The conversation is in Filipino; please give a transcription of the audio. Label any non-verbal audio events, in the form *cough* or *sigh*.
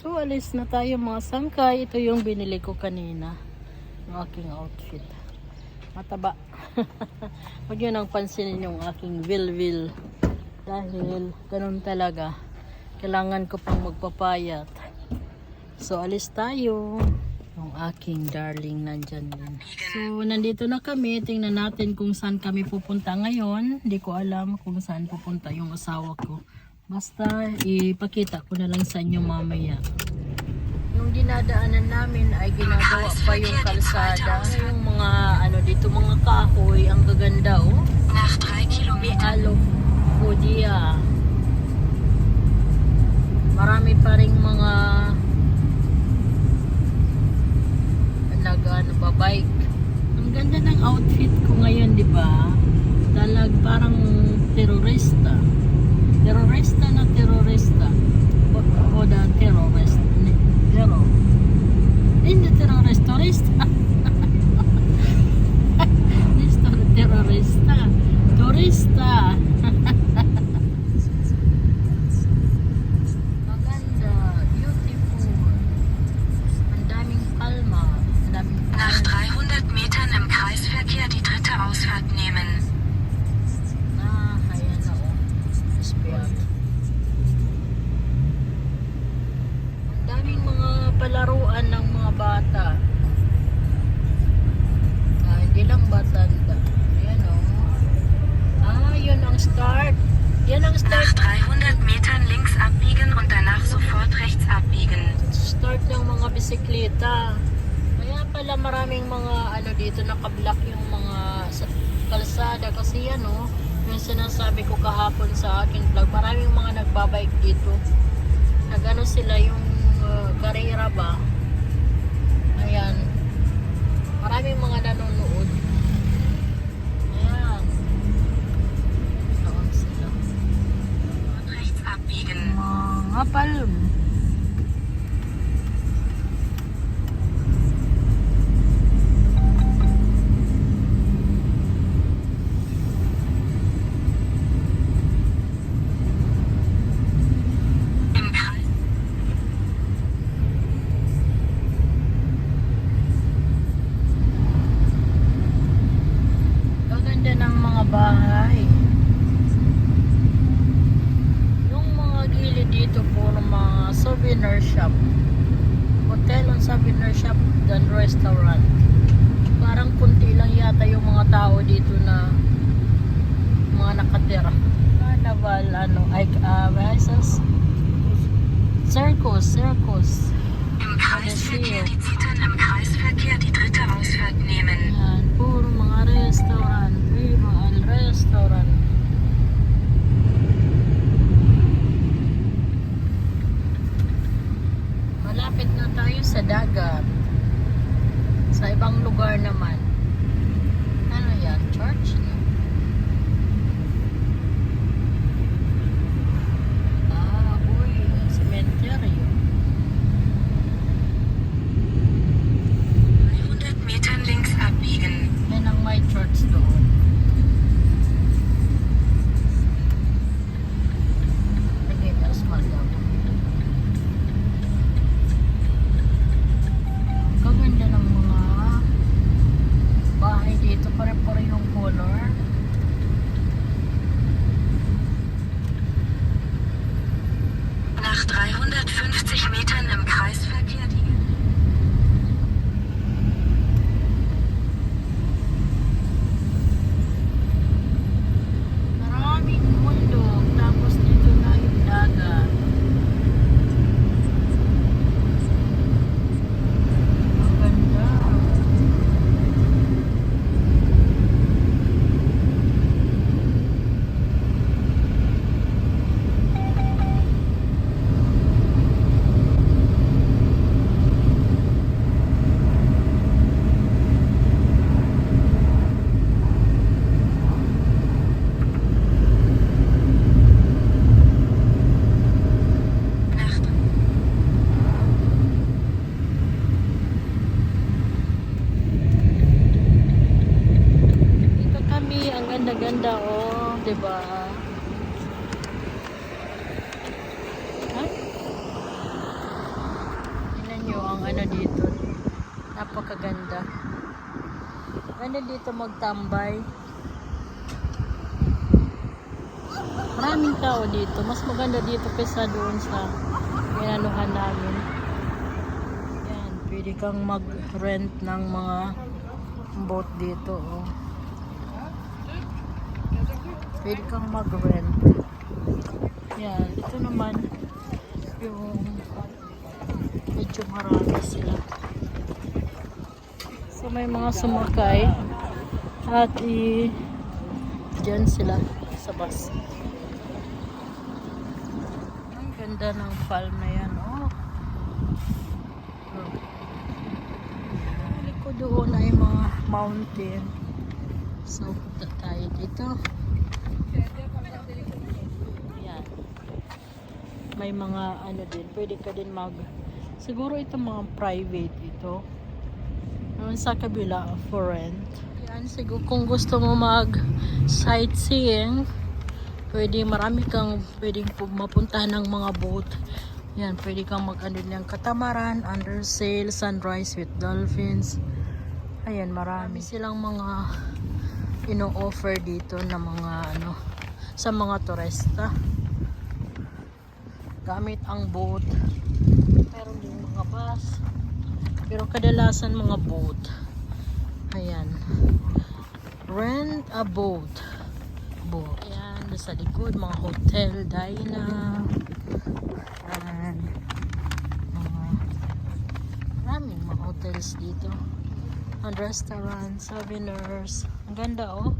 So, alis na tayo mga sangkay. Ito yung binili ko kanina. Yung aking outfit. Mataba. *laughs* Huwag yun ang pansinin yung aking vil-vil. Dahil ganun talaga. Kailangan ko pang magpapayat. So, alis tayo. Yung aking darling nandyan din. So, nandito na kami. Tingnan natin kung saan kami pupunta ngayon. Hindi ko alam kung saan pupunta yung asawa ko. Basta, ipakita ko na lang sa inyo mamaya. Yung dinadaanan namin ay ginagawa pa yung kalsada. Yung mga, ano dito, mga kahoy. Ang gaganda, oh. Nach 3 May Kilometern alok po diya. Marami pa ring mga nag ano ba bike. Ang ganda ng outfit ko ngayon, di ba? Talag parang terorista. Terorista na terorista. O, o da terrorist. Ni- Tero. Hindi terorist, turista. Listo, terorista. Turista. Maganda. Beautiful. Ang daming palma. Ang daming Nach palma. 300 Metern im Kreisverkehr die dritte Ausfahrt nehmen. Ah, ayan na oh. Espiat. Ang daming mga palaruan ng mga bata. Ah, hindi lang batanda. Yun ang start. Yan ang Nach start. 300 Metern links abbiegen und danach sofort rechts abbiegen. Start ng mga bisikleta. Kaya pala maraming mga ano dito nakablock yung mga sa- kalsada kasi yan oh. Yung sinasabi ko kahapon sa akin vlog, maraming mga nagbabike dito. Nagano sila yung uh, karera ba? Ayan. Maraming mga nanonood. Im Kreis. Gaganda ng mga bahay. Yung gilid dito puro mga souvenir shop. Hotel and souvenir shop dan restaurant. Parang kunti lang yata yung mga tao dito na mga nakatira. Carnival, ano, ay, ah, uh, Circus, circus. Im Kreisverkehr die Zittern im Kreisverkehr die dritte Ausfahrt nehmen. Yan, puro mga restaurant. Viva al restaurant. Malapit na tayo sa dagat. Sa ibang lugar naman. Ano yan? Church? No? Ah, uy. Cemetery. 300 Metern links abbiegen. Yan ang may church doon. Lagay na smart daw. Kaganda ng mga bahay dito. Pare-pare yung color. Nach 350 Metern im Kreisverkehr die Maraming mundo. Tapos dito na yung dagat. Ang ganda. Nacht. Dito kami, ang ganda-ganda oh, 'di ba? Ha? ano dito. Napakaganda. Ganda dito magtambay. Maraming tao dito. Mas maganda dito kaysa doon sa inanuhan namin. Yan, pwede kang mag-rent ng mga boat dito. Oh. Pwede kang mag-rent. Yan, ito naman yung medyo marami sila. So may mga sumakay at i dyan sila sa bus. Ang ganda ng palm na yan, oh. oh. Ang likod doon ay mga mountain. So, punta tayo dito. Yan. May mga ano din, pwede ka din mag siguro ito mga private ito. Naman sa kabila for rent. Yan, siguro kung gusto mo mag sightseeing, pwede marami kang pwedeng pu- mapuntahan ng mga boat. Yan, pwede kang mag ano ng katamaran, under sail, sunrise with dolphins. Ayan, marami silang mga ino-offer dito na mga ano sa mga turista. Gamit ang boat. Meron din mga bus. Pero kadalasan mga boat. Ayan. Rent a boat. Boat. Ayan, doon sa likod, mga hotel, dina. Ayan. Mga maraming mga hotels dito. And restaurant, souvenirs. Ang ganda oh.